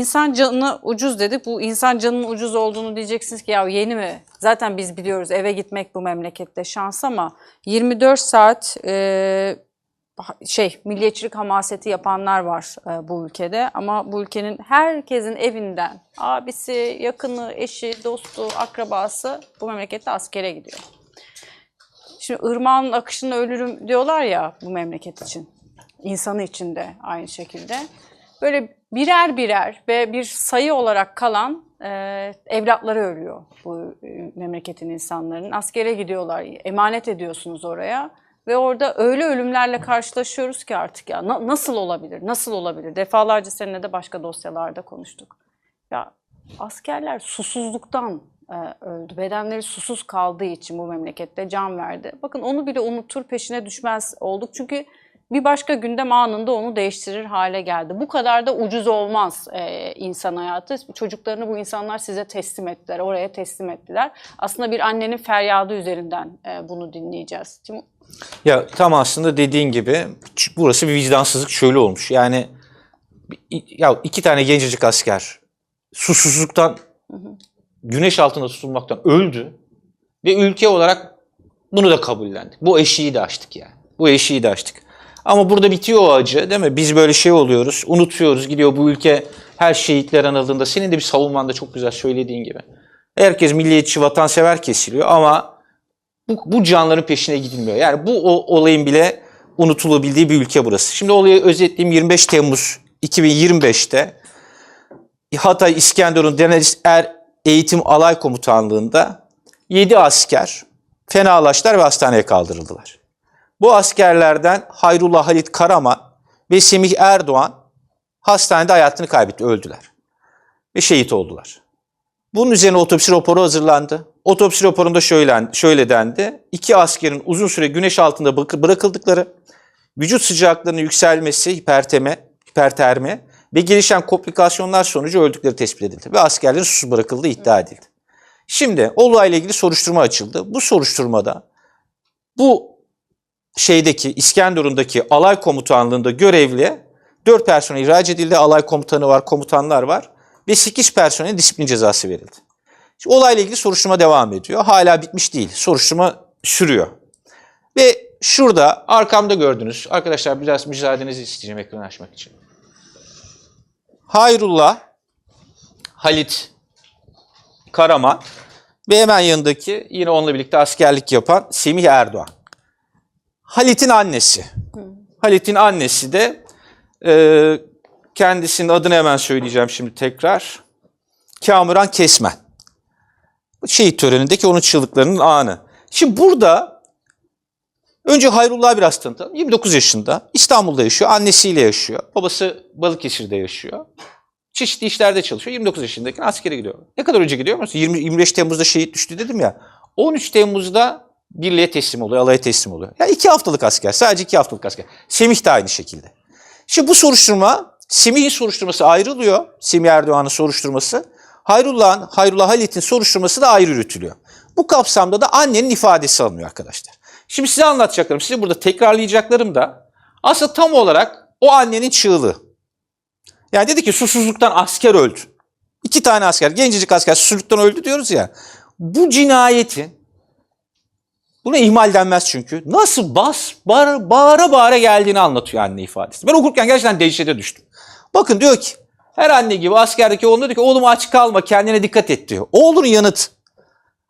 İnsan canı ucuz dedik. Bu insan canının ucuz olduğunu diyeceksiniz ki ya yeni mi? Zaten biz biliyoruz eve gitmek bu memlekette şans ama 24 saat e, şey milliyetçilik hamaseti yapanlar var e, bu ülkede ama bu ülkenin herkesin evinden abisi, yakını, eşi, dostu, akrabası bu memlekette askere gidiyor. Şimdi ırmağın akışında ölürüm diyorlar ya bu memleket için. İnsanı için de aynı şekilde. Böyle birer birer ve bir sayı olarak kalan e, evlatları ölüyor bu e, memleketin insanların. Askere gidiyorlar, emanet ediyorsunuz oraya. Ve orada öyle ölümlerle karşılaşıyoruz ki artık ya na- nasıl olabilir, nasıl olabilir? Defalarca seninle de başka dosyalarda konuştuk. Ya askerler susuzluktan e, öldü. Bedenleri susuz kaldığı için bu memlekette can verdi. Bakın onu bile unutur peşine düşmez olduk. Çünkü bir başka gündem anında onu değiştirir hale geldi. Bu kadar da ucuz olmaz e, insan hayatı. Çocuklarını bu insanlar size teslim ettiler, oraya teslim ettiler. Aslında bir annenin feryadı üzerinden e, bunu dinleyeceğiz. Şimdi Ya tam aslında dediğin gibi burası bir vicdansızlık şöyle olmuş. Yani ya iki tane gencecik asker susuzluktan güneş altında tutulmaktan öldü ve ülke olarak bunu da kabullendik. Bu eşiği de aştık yani. Bu eşiği de aştık. Ama burada bitiyor o acı değil mi? Biz böyle şey oluyoruz, unutuyoruz. Gidiyor bu ülke her şehitler anıldığında. Senin de bir savunmanda çok güzel söylediğin gibi. Herkes milliyetçi, vatansever kesiliyor ama bu, bu canların peşine gidilmiyor. Yani bu o, olayın bile unutulabildiği bir ülke burası. Şimdi olayı özetleyeyim 25 Temmuz 2025'te Hatay İskenderun Deniz Er Eğitim Alay Komutanlığı'nda 7 asker fenalaştılar ve hastaneye kaldırıldılar. Bu askerlerden Hayrullah Halit Karaman ve Semih Erdoğan hastanede hayatını kaybetti, öldüler. Ve şehit oldular. Bunun üzerine otopsi raporu hazırlandı. Otopsi raporunda şöyle, şöyle dendi. İki askerin uzun süre güneş altında bırak- bırakıldıkları, vücut sıcaklarının yükselmesi, hiperteme, hipertermi ve gelişen komplikasyonlar sonucu öldükleri tespit edildi. Ve askerlerin susuz bırakıldığı iddia edildi. Şimdi olayla ilgili soruşturma açıldı. Bu soruşturmada bu şeydeki İskenderun'daki alay komutanlığında görevli 4 personel ihraç edildi. Alay komutanı var, komutanlar var ve 8 personel disiplin cezası verildi. Şimdi olayla ilgili soruşturma devam ediyor. Hala bitmiş değil. Soruşturma sürüyor. Ve şurada arkamda gördünüz. Arkadaşlar biraz müsaadenizi isteyeceğim ekranı açmak için. Hayrullah, Halit Karaman ve hemen yanındaki yine onunla birlikte askerlik yapan Semih Erdoğan. Halit'in annesi. Halit'in annesi de e, kendisinin adını hemen söyleyeceğim şimdi tekrar. Kamuran Kesmen. Şehit törenindeki onun çığlıklarının anı. Şimdi burada önce Hayrullah'ı biraz tanıtalım. 29 yaşında İstanbul'da yaşıyor. Annesiyle yaşıyor. Babası Balıkesir'de yaşıyor. Çeşitli işlerde çalışıyor. 29 yaşındayken askere gidiyor. Ne kadar önce gidiyor musun? 20, 25 Temmuz'da şehit düştü dedim ya. 13 Temmuz'da birliğe teslim oluyor, alaya teslim oluyor. Ya iki haftalık asker, sadece iki haftalık asker. Semih de aynı şekilde. Şimdi bu soruşturma, Semih'in soruşturması ayrılıyor. Semih Erdoğan'ın soruşturması. Hayrullah'ın, Hayrullah Halit'in soruşturması da ayrı yürütülüyor. Bu kapsamda da annenin ifadesi alınıyor arkadaşlar. Şimdi size anlatacaklarım, size burada tekrarlayacaklarım da aslında tam olarak o annenin çığlığı. Yani dedi ki susuzluktan asker öldü. İki tane asker, gencecik asker susuzluktan öldü diyoruz ya. Bu cinayetin Buna ihmal denmez çünkü. Nasıl bas, bağıra bağıra, bağıra geldiğini anlatıyor anne ifadesi. Ben okurken gerçekten dehşete düştüm. Bakın diyor ki, her anne gibi askerdeki oğluna diyor ki oğlum aç kalma kendine dikkat et diyor. Oğlunun yanıt.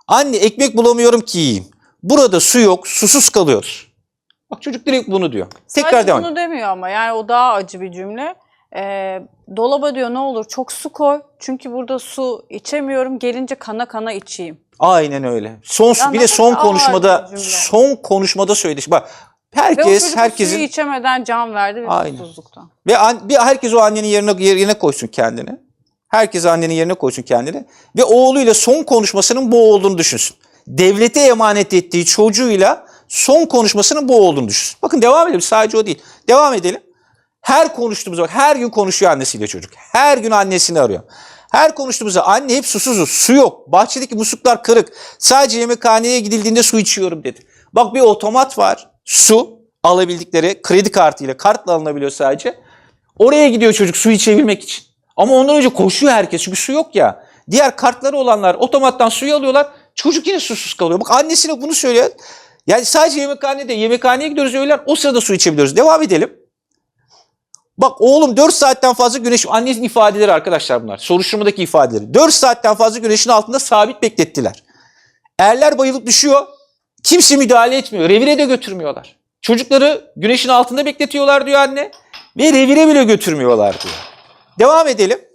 Anne ekmek bulamıyorum ki yiyeyim. Burada su yok, susuz kalıyoruz. Bak çocuk direkt bunu diyor. Tekrar Sadece devam. bunu demiyor ama yani o daha acı bir cümle. Ee, dolaba diyor ne olur çok su koy. Çünkü burada su içemiyorum. Gelince kana kana içeyim. Aynen öyle. Son Ya bir de son konuşmada son konuşmada söyledi. Bak Ve herkes çocuk herkesin suyu içemeden can verdi ve Aynen. Ve an, bir herkes o annenin yerine yerine koysun kendini. Herkes annenin yerine koysun kendini. Ve oğluyla son konuşmasının bu olduğunu düşünsün. Devlete emanet ettiği çocuğuyla son konuşmasının bu olduğunu düşünsün. Bakın devam edelim. Sadece o değil. Devam edelim. Her konuştuğumuzda bak her gün konuşuyor annesiyle çocuk. Her gün annesini arıyor. Her konuştuğumuzda anne hep susuzuz. Su yok. Bahçedeki musluklar kırık. Sadece yemekhaneye gidildiğinde su içiyorum dedi. Bak bir otomat var. Su alabildikleri kredi kartıyla kartla alınabiliyor sadece. Oraya gidiyor çocuk su içebilmek için. Ama ondan önce koşuyor herkes çünkü su yok ya. Diğer kartları olanlar otomattan suyu alıyorlar. Çocuk yine susuz kalıyor. Bak annesine bunu söylüyor. Yani sadece yemekhanede, yemekhaneye gidiyoruz öğlen o sırada su içebiliyoruz. Devam edelim. Bak oğlum 4 saatten fazla güneş, annesinin ifadeleri arkadaşlar bunlar. Soruşturmadaki ifadeleri. 4 saatten fazla güneşin altında sabit beklettiler. Erler bayılıp düşüyor. Kimse müdahale etmiyor. Revire de götürmüyorlar. Çocukları güneşin altında bekletiyorlar diyor anne. Ve revire bile götürmüyorlar diyor. Devam edelim.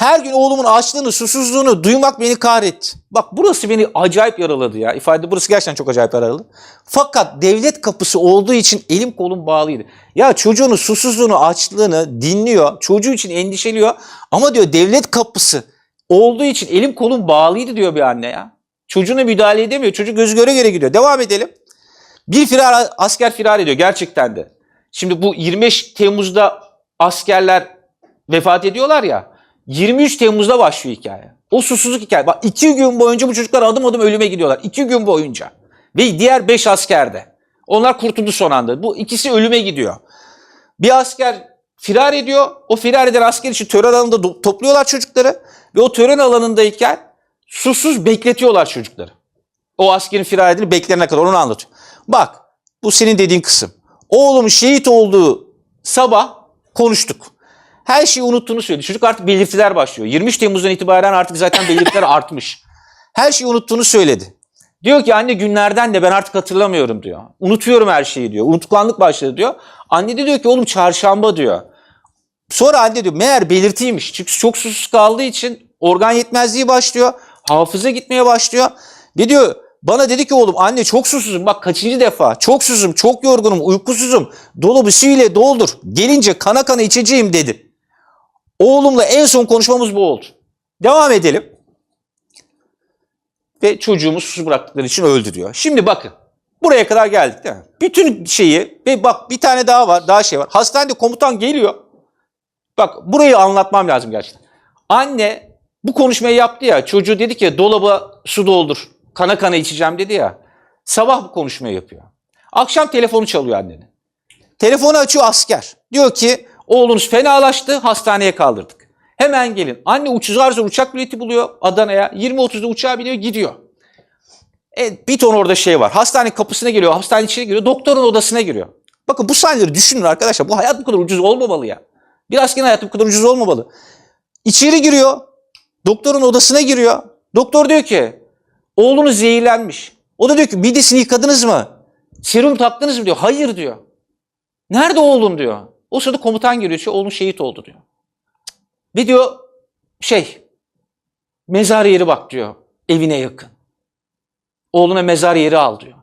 Her gün oğlumun açlığını, susuzluğunu duymak beni kahretti. Bak burası beni acayip yaraladı ya. İfade burası gerçekten çok acayip yaraladı. Fakat devlet kapısı olduğu için elim kolum bağlıydı. Ya çocuğunu susuzluğunu, açlığını dinliyor. Çocuğu için endişeliyor. Ama diyor devlet kapısı olduğu için elim kolum bağlıydı diyor bir anne ya. Çocuğuna müdahale edemiyor. Çocuk gözü göre göre gidiyor. Devam edelim. Bir firar asker firar ediyor gerçekten de. Şimdi bu 25 Temmuz'da askerler vefat ediyorlar ya. 23 Temmuz'da başlıyor hikaye. O susuzluk hikaye. Bak iki gün boyunca bu çocuklar adım adım ölüme gidiyorlar. İki gün boyunca. Ve diğer 5 asker de. Onlar kurtuldu son anda. Bu ikisi ölüme gidiyor. Bir asker firar ediyor. O firar eden asker için tören alanında topluyorlar çocukları. Ve o tören alanındayken susuz bekletiyorlar çocukları. O askerin firar edilip beklerine kadar onu anlatıyor. Bak bu senin dediğin kısım. Oğlum şehit olduğu sabah konuştuk. Her şeyi unuttuğunu söyledi. Çocuk artık belirtiler başlıyor. 23 Temmuz'dan itibaren artık zaten belirtiler artmış. Her şeyi unuttuğunu söyledi. Diyor ki anne günlerden de ben artık hatırlamıyorum diyor. Unutuyorum her şeyi diyor. Unutkanlık başladı diyor. Anne de diyor ki oğlum çarşamba diyor. Sonra anne diyor meğer belirtiymiş. Çünkü çok susuz kaldığı için organ yetmezliği başlıyor. Hafıza gitmeye başlıyor. Ve diyor bana dedi ki oğlum anne çok susuzum bak kaçıncı defa. Çok susuzum, çok yorgunum, uykusuzum. Dolabı suyla doldur. Gelince kana kana içeceğim dedi. Oğlumla en son konuşmamız bu oldu. Devam edelim. Ve çocuğumu susuz bıraktıkları için öldü diyor. Şimdi bakın. Buraya kadar geldik değil mi? Bütün şeyi ve bak bir tane daha var, daha şey var. Hastanede komutan geliyor. Bak burayı anlatmam lazım gerçekten. Anne bu konuşmayı yaptı ya. Çocuğu dedi ki dolaba su doldur. Kana kana içeceğim dedi ya. Sabah bu konuşmayı yapıyor. Akşam telefonu çalıyor annenin. Telefonu açıyor asker. Diyor ki oğlunuz fenalaştı hastaneye kaldırdık. Hemen gelin. Anne uçar zor uçak bileti buluyor Adana'ya. 20-30'da uçağa biniyor gidiyor. Evet, bir ton orada şey var. Hastane kapısına geliyor, hastane içine giriyor, doktorun odasına giriyor. Bakın bu sahneleri düşünün arkadaşlar. Bu hayat bu kadar ucuz olmamalı ya. Bir askerin hayatı bu kadar ucuz olmamalı. İçeri giriyor, doktorun odasına giriyor. Doktor diyor ki, oğlunuz zehirlenmiş. O da diyor ki, midesini yıkadınız mı? Serum taktınız mı diyor. Hayır diyor. Nerede oğlun diyor. O sırada komutan geliyor. Diyor, oğlun şehit oldu diyor. Ve diyor, şey, mezar yeri bak diyor, evine yakın. Oğluna mezar yeri al diyor.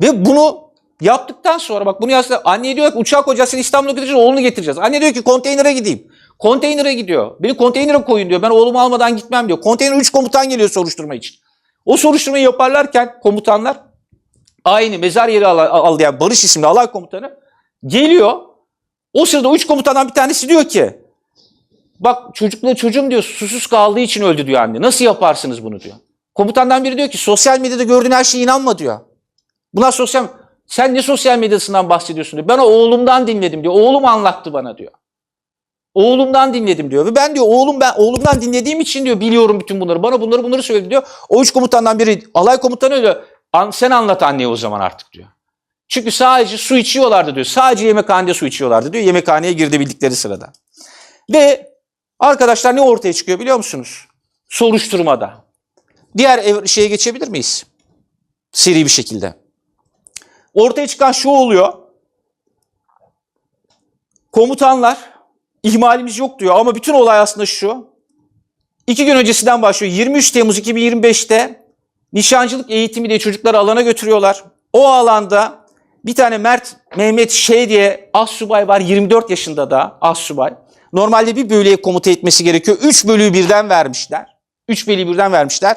Ve bunu yaptıktan sonra bak bunu yazdı. Anne diyor ki uçak hocasını İstanbul'a götüreceğiz oğlunu getireceğiz. Anne diyor ki konteynere gideyim. Konteynere gidiyor. Beni konteynere koyun diyor. Ben oğlumu almadan gitmem diyor. Konteynere 3 komutan geliyor soruşturma için. O soruşturmayı yaparlarken komutanlar aynı mezar yeri al, al yani Barış isimli alay komutanı geliyor. O sırada 3 komutandan bir tanesi diyor ki bak çocukla çocuğum diyor susuz kaldığı için öldü diyor anne. Nasıl yaparsınız bunu diyor. Komutandan biri diyor ki sosyal medyada gördüğün her şeye inanma diyor. Bunlar sosyal sen ne sosyal medyasından bahsediyorsun diyor. Ben oğlumdan dinledim diyor. Oğlum anlattı bana diyor. Oğlumdan dinledim diyor. Ve ben diyor oğlum ben oğlumdan dinlediğim için diyor biliyorum bütün bunları. Bana bunları bunları söyledi diyor. O üç komutandan biri alay komutanı diyor. "An- Sen anlat anneye o zaman artık diyor. Çünkü sadece su içiyorlardı diyor. Sadece yemekhanede su içiyorlardı diyor. Yemekhaneye girdi bildikleri sırada. Ve arkadaşlar ne ortaya çıkıyor biliyor musunuz? Soruşturmada. Diğer şeye geçebilir miyiz? Seri bir şekilde. Ortaya çıkan şu oluyor. Komutanlar ihmalimiz yok diyor ama bütün olay aslında şu. İki gün öncesinden başlıyor. 23 Temmuz 2025'te nişancılık eğitimi diye çocukları alana götürüyorlar. O alanda bir tane Mert Mehmet Şey diye assubay var 24 yaşında da assubay. Normalde bir bölüye komuta etmesi gerekiyor. Üç bölüğü birden vermişler. Üç bölüğü birden vermişler.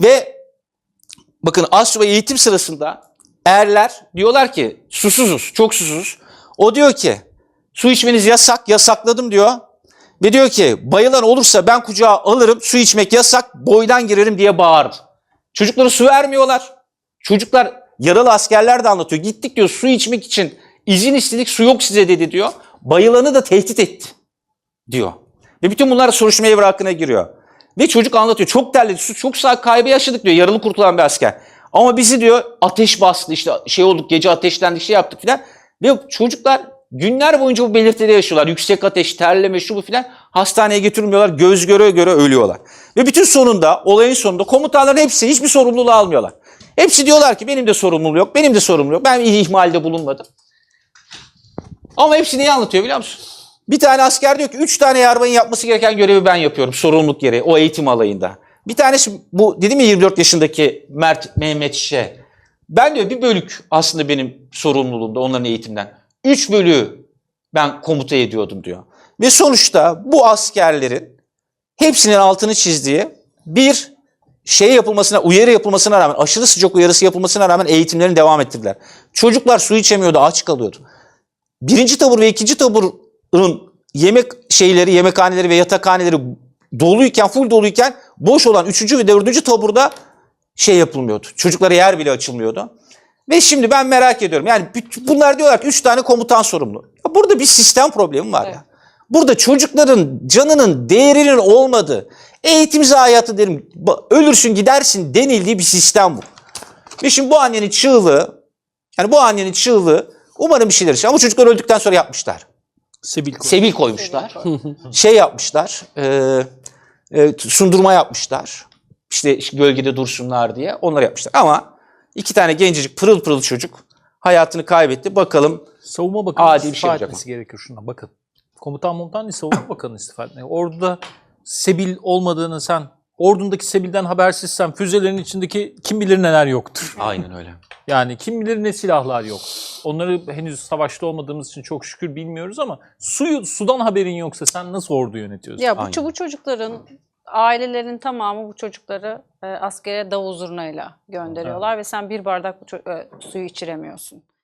Ve bakın assubay eğitim sırasında erler diyorlar ki susuzuz, çok susuzuz. O diyor ki su içmeniz yasak, yasakladım diyor. Ve diyor ki bayılan olursa ben kucağa alırım, su içmek yasak, boydan girerim diye bağırdı. Çocuklara su vermiyorlar. Çocuklar yaralı askerler de anlatıyor. Gittik diyor su içmek için izin istedik su yok size dedi diyor. Bayılanı da tehdit etti diyor. Ve bütün bunlar soruşturma evrakına giriyor. Ve çocuk anlatıyor. Çok terledi. Çok saat kaybı yaşadık diyor. Yaralı kurtulan bir asker. Ama bizi diyor ateş bastı işte şey olduk gece ateşlendik şey yaptık filan. Ve çocuklar günler boyunca bu belirtileri yaşıyorlar. Yüksek ateş, terleme şu bu filan. Hastaneye götürmüyorlar. Göz göre göre ölüyorlar. Ve bütün sonunda olayın sonunda komutanların hepsi hiçbir sorumluluğu almıyorlar. Hepsi diyorlar ki benim de sorumluluğum yok. Benim de sorumluluğum yok. Ben ihmalde bulunmadım. Ama hepsi neyi anlatıyor biliyor musun? Bir tane asker diyor ki üç tane yarbayın yapması gereken görevi ben yapıyorum. Sorumluluk gereği o eğitim alayında. Bir tanesi bu dedim ya 24 yaşındaki Mert Mehmet Şe. Ben diyor bir bölük aslında benim sorumluluğumda onların eğitimden. Üç bölüğü ben komuta ediyordum diyor. Ve sonuçta bu askerlerin hepsinin altını çizdiği bir şey yapılmasına, uyarı yapılmasına rağmen, aşırı sıcak uyarısı yapılmasına rağmen eğitimlerini devam ettirdiler. Çocuklar su içemiyordu, aç kalıyordu. Birinci tabur ve ikinci taburun yemek şeyleri, yemekhaneleri ve yatakhaneleri doluyken, full doluyken boş olan üçüncü ve dördüncü taburda şey yapılmıyordu. Çocuklara yer bile açılmıyordu. Ve şimdi ben merak ediyorum. Yani bunlar diyorlar ki üç tane komutan sorumlu. Ya burada bir sistem problemi var ya. Burada çocukların canının değerinin olmadığı, eğitim zayiatı derim, ölürsün gidersin denildiği bir sistem bu. Ve şimdi bu annenin çığlığı, yani bu annenin çığlığı umarım bir şeyler için. Ama çocuklar öldükten sonra yapmışlar. Sebil koy. Sevil koymuşlar. şey yapmışlar. E, e, sundurma yapmışlar. İşte gölgede dursunlar diye. Onları yapmışlar. Ama iki tane gencecik pırıl pırıl çocuk hayatını kaybetti. Bakalım Savunma Bakanı Adi bir istifa şey yapacak etmesi gerekiyor şuna bakın. Komutan değil Savunma Bakanı istifa etmeli. Orduda Sebil olmadığını sen ordundaki Sebil'den habersizsen füzelerin içindeki kim bilir neler yoktur. aynen öyle. Yani kim bilir ne silahlar yok. Onları henüz savaşta olmadığımız için çok şükür bilmiyoruz ama suyu sudan haberin yoksa sen nasıl ordu yönetiyorsun? Ya bu, Aynen. bu çocukların ailelerin tamamı bu çocukları e, askere davul zurnayla gönderiyorlar ve sen bir bardak bu ço- e, suyu içiremiyorsun.